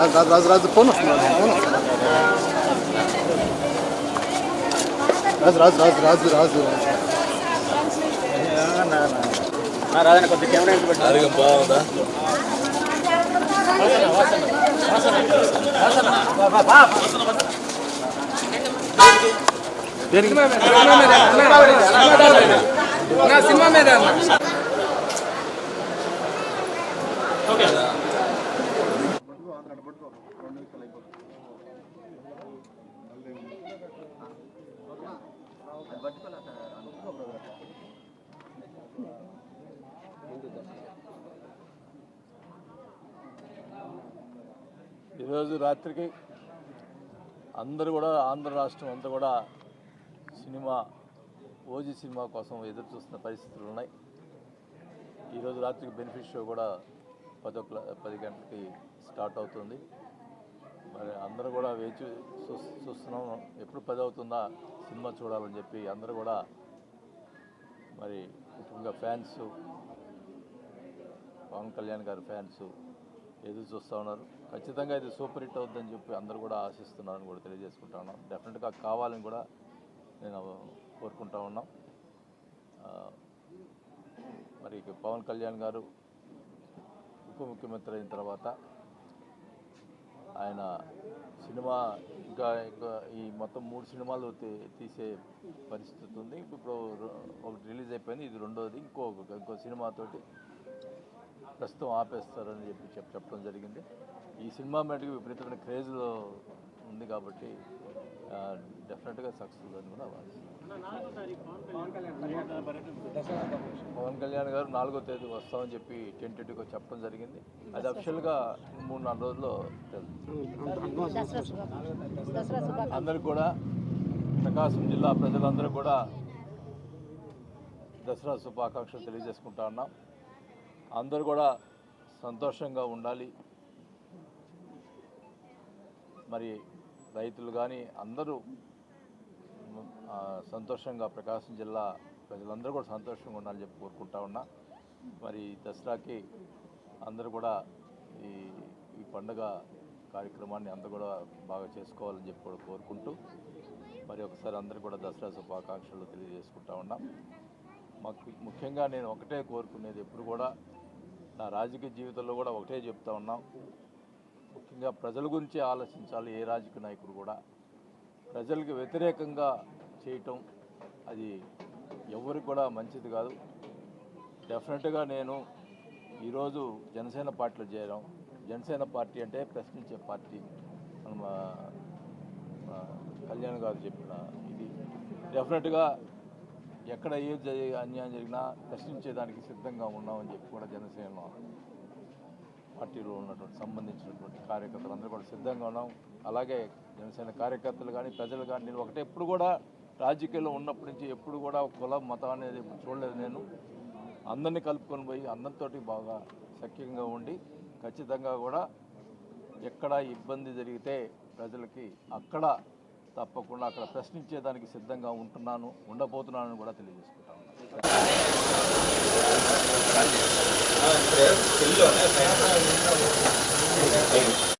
రాజు రాజు రాజు రాజు phone వస్తుంది రాజు, phone వస్తుంది రాజు రాజు రాజు రాజు రాజు camera cinema మీద. ఈరోజు రాత్రికి అందరూ కూడా ఆంధ్ర రాష్ట్రం అంతా కూడా సినిమా ఓజీ సినిమా కోసం ఎదురు చూస్తున్న పరిస్థితులు ఉన్నాయి. ఈరోజు రాత్రికి బెనిఫిట్ షో కూడా పదో క్లా పది గంటలకి స్టార్ట్ అవుతుంది. మరి అందరూ కూడా వేచి చూ- చూస్తున్నాం. ఎప్పుడు పది అవుతుందా సినిమా చూడాలని చెప్పి అందరూ కూడా మరి ముఖ్యంగా ఫ్యాన్స్ పవన్ కళ్యాణ్ గారి ఫ్యాన్స్ ఎదురు చూస్తూ ఉన్నారు. ఖచ్చితంగా ఇది సూపర్ హిట్ అవుద్దని చెప్పి అందరూ కూడా ఆశిస్తున్నారని కూడా తెలియజేసుకుంటా ఉన్నాం. డెఫినెట్గా కావాలని కూడా నేను కోరుకుంటా ఉన్నాం. మరి పవన్ కళ్యాణ్ గారు ఉప ముఖ్యమంత్రి అయిన తర్వాత ఆయన సినిమా ఇంకా ఇంకా ఈ మొత్తం మూడు సినిమాలు తీ- తీసే పరిస్థితి ఉంది. ఇప్పుడు ఒకటి రిలీజ్ అయిపోయింది ఇది రెండోది ఇంకో ఇంకో సినిమాతోటి ప్రస్తుతం ఆపేస్తారని చెప్పి చెప్ చెప్పడం జరిగింది. ఈ సినిమా మటుకు విపరీతమైన క్రేజ్లో ఉంది కాబట్టి డెఫినెట్గా సక్సెస్ అని కూడా పవన్ కళ్యాణ్ గారు నాలుగో తేదీ వస్తామని చెప్పి టెంటెడ్గా చెప్పడం జరిగింది. అది అఫిషియల్గా మూడు నాలుగు రోజుల్లో తెలుసు అందరికి అందరూ కూడా ప్రకాశం జిల్లా ప్రజలందరూ కూడా దసరా శుభాకాంక్షలు తెలియజేసుకుంటా ఉన్నాం. అందరూ కూడా సంతోషంగా ఉండాలి. మరి రైతులు కానీ అందరూ సంతోషంగా ప్రకాశం జిల్లా ప్రజలందరూ కూడా సంతోషంగా ఉండాలని చెప్పి కోరుకుంటా ఉన్నా. మరి దసరాకి అందరూ కూడా ఈ ఈ పండుగ కార్యక్రమాన్ని అందరూ కూడా బాగా చేసుకోవాలని చెప్పి కూడా కోరుకుంటూ మరి ఒకసారి అందరూ కూడా దసరా శుభాకాంక్షలు తెలియజేసుకుంటా ఉన్నాం. మాకు ముఖ్యంగా నేను ఒకటే కోరుకునేది ఎప్పుడు కూడా నా రాజకీయ జీవితంలో కూడా ఒకటే చెప్తా ఉన్నాం. ముఖ్యంగా ప్రజల గురించి ఆలోచించాలి ఏ రాజకీయ నాయకుడు కూడా. ప్రజలకు వ్యతిరేకంగా చేయటం అది ఎవరికి కూడా మంచిది కాదు. డెఫినెట్గా నేను ఈరోజు జనసేన పార్టీలో చేరాం. జనసేన పార్టీ అంటే ప్రశ్నించే పార్టీ. మన కళ్యాణ్ గారు చెప్పిన ఇది. డెఫినెట్గా ఎక్కడ ఏ అన్యాయం జరిగినా ప్రశ్నించేదానికి సిద్ధంగా ఉన్నామని చెప్పి కూడా జనసేన పార్టీలో ఉన్నటువంటి సంబంధించినటువంటి కార్యకర్తలు అందరూ కూడా సిద్ధంగా ఉన్నాం. అలాగే జనసేన కార్యకర్తలు కానీ ప్రజలు కానీ నేను ఒకటే ఎప్పుడు కూడా రాజకీయాల్లో ఉన్నప్పటి నుంచి ఎప్పుడు కూడా ఒక కుల మతం అనేది చూడలేదు నేను. అందరినీ కలుపుకొని పోయి అందరితోటి బాగా సఖ్యంగా ఉండి ఖచ్చితంగా కూడా ఎక్కడ ఇబ్బంది జరిగితే ప్రజలకి అక్కడ తప్పకుండా అక్కడ ప్రశ్నించేదానికి సిద్ధంగా ఉంటున్నాను ఉండబోతున్నానని కూడా తెలియజేసుకుంటాను